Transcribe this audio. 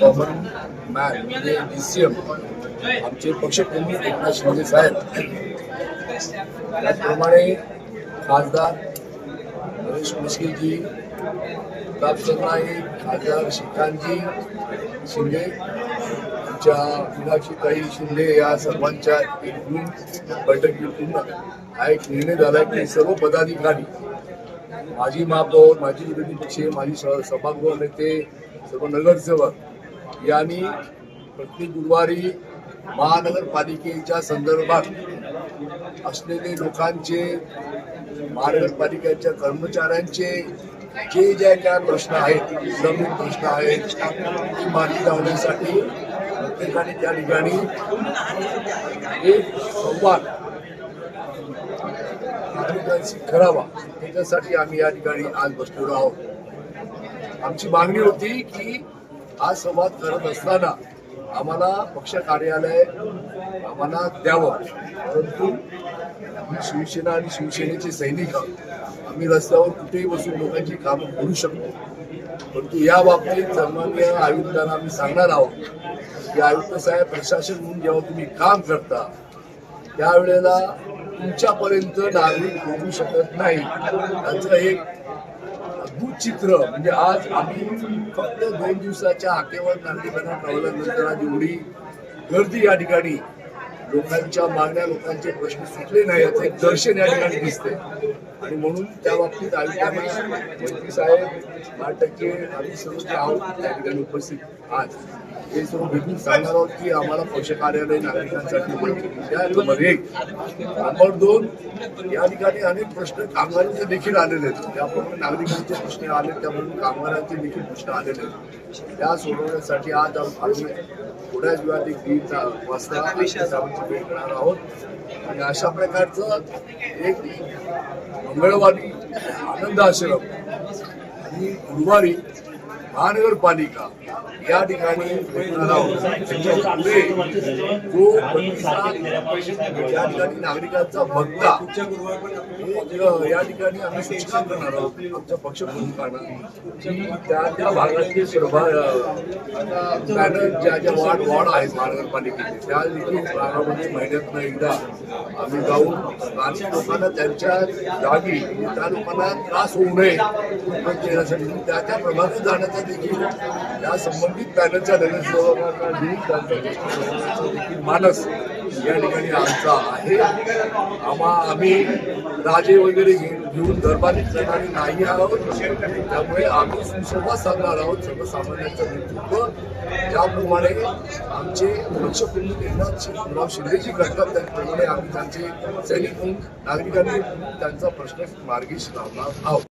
Common man म्हणजे D C M आमचे पक्षप्रमुख एकनाथ शिंदे साहेब त्याचप्रमाणे खासदार नरेश मिस्किलजी प्रताप सरनाईक खासदार श्रीकांतजी शिंदे आमच्या मीनाक्षीताई शिंदे या सर्वांच्या एकूण घेऊन हा एक निर्णय झाला की सर्व पदाधिकारी माजी महापौर माजी विरोधी पक्ष माजी स- सभागृह नेते सर्व नगरसेवक यांनी प्रत्येक गुरुवारी महानगरपालिकेच्या संदर्भात असलेले लोकांचे महानगरपालिकेच्या कर्मचाऱ्यांचे जे ज्या काय प्रश्न आहेत जमीन प्रश्न आहेत ती मार्गी लावण्यासाठी प्रत्येकाने त्या ठिकाणी एक संवाद नागरिकांशी करावा. त्याच्यासाठी आम्ही या ठिकाणी आज बसलेलो आहोत. आमची मागणी होती की हा संवाद करत असताना आम्हाला पक्ष कार्यालय आम्हाला द्यावं. परंतु आम्ही शिवसेना आणि शिवसेनेचे सैनिक आम्ही रस्त्यावर कुठेही बसून लोकांची कामं करू शकतो. परंतु या बाबतीत सन्मान्य आयुक्तांना आम्ही सांगणार आहोत की आयुक्त साहेब प्रशासन म्हणून जेव्हा तुम्ही काम करता त्यावेळेला तुमच्यापर्यंत नागरिक पोहोचू शकत नाही. त्याचं एक अद्भुत चित्र. म्हणजे आज आम्ही फक्त दोन दिवसाच्या हाकेवर नागरिकांना कळवल्यानंतर आज एवढी गर्दी या ठिकाणी. लोकांच्या मागण्या लोकांचे प्रश्न सुटले नाही याचं एक दर्शन या ठिकाणी दिसते आणि म्हणून त्या बाबतीत आयुक्तांना मंत्री साहेब आठ टक्के आम्ही सर्व जे आहोत त्या ठिकाणी उपस्थित. आज हे सर्व भेटून सांगणार आहोत की आम्हाला पक्ष कार्यालय नागरिकांसाठी द्या एक नंबर दोन या ठिकाणी अनेक प्रश्न कामगारांचे देखील आलेले आहेत. त्याप्रमाणे नागरिकांचे प्रश्न आले त्याप्रमाणे कामगारांचे देखील प्रश्न आलेले आहेत. त्या सोडवण्यासाठी आज आम्ही थोड्याच वेळात एक दीड वाजता भेट करणार आहोत. आणि अशा प्रकारचं एक मंगळवारी आनंद आश्रम आणि गुरुवारी महानगरपालिका या ठिकाणी पुढे जो प्रतिसाद या ठिकाणी नागरिकांचा बघता या ठिकाणी आम्ही सूचना करणार आहोत आमच्या पक्षप्रमुखांना त्या त्या भागातले प्रभाग ज्या ज्या वॉर्ड वॉर्ड आहेत महानगरपालिकेचे त्या भागामध्ये महिन्यातनं एकदा आम्ही जाऊन स्थानिक लोकांना त्यांच्या जागी त्या लोकांना त्रास होऊ नये म्हणजे त्या त्या प्रभागात जाण्याचा देखील या संबंधित पॅनलच्या नगरसेवकांना देऊन त्यांचा देखील मानस या ठिकाणी आमचा आहे. आम्हा आम्ही राजे वगैरे घेऊन दरबारी करणारे नाही आहोत. त्यामुळे आम्ही सुसंवाद साधणार आहोत सर्वसामान्यांचं नेतृत्व. ज्याप्रमाणे आमचे पक्षप्रमुख एकनाथ शिवराव शिंदेजी करतात त्याप्रमाणे आम्ही त्यांचे सैनिक म्हणून नागरिकांनी त्यांचा प्रश्न मार्गीच लावणार आहोत.